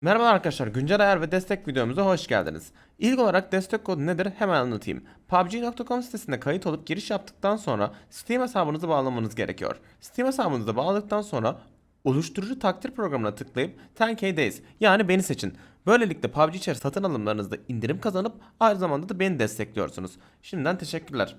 Merhaba arkadaşlar, güncel ayar ve destek videomuza hoş geldiniz. İlk olarak destek kodu nedir hemen anlatayım. PUBG.com sitesinde kayıt olup giriş yaptıktan sonra Steam hesabınızı bağlamanız gerekiyor. Steam hesabınızı bağladıktan sonra oluşturucu takdir programına tıklayıp 10k Days yani beni seçin. Böylelikle PUBG içerisinde satın alımlarınızda indirim kazanıp aynı zamanda da beni destekliyorsunuz. Şimdiden teşekkürler.